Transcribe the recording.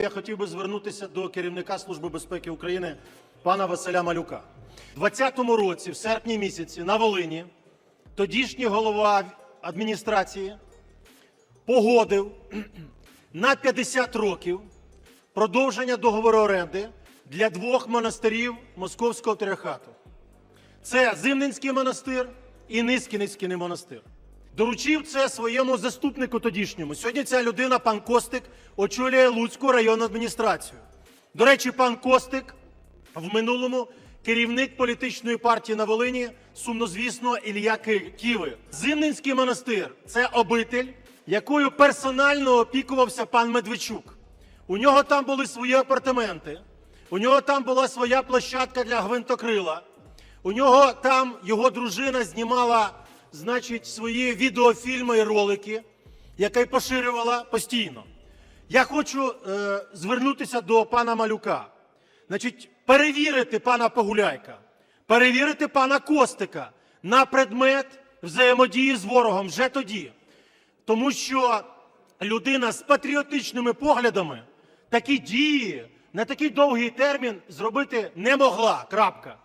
Я хотів би звернутися до керівника Служби безпеки України пана Василя Малюка. У 2020 році, в серпні місяці, на Волині, тодішній голова адміністрації погодив на 50 років продовження договору оренди для двох монастирів Московського патріархату. Це Зимненський монастир і Низкіницький монастир. Доручив це своєму заступнику тодішньому. Сьогодні ця людина, пан Костик, очолює Луцьку районну адміністрацію. До речі, пан Костик в минулому керівник політичної партії на Волині, сумнозвісно, Ілля Ки- Ківи. Зимненський монастир це обитель, якою персонально опікувався пан Медведчук. У нього там були свої апартаменти, у нього там була своя площадка для гвинтокрила. У нього там його дружина знімала, значить, свої відеофільми і ролики, які поширювала постійно. Я хочу е, звернутися до пана Малюка. Значить, перевірити пана Погуляйка, перевірити пана Костика на предмет взаємодії з ворогом вже тоді. Тому що людина з патріотичними поглядами такі дії на такий довгий термін зробити не могла. Крапка.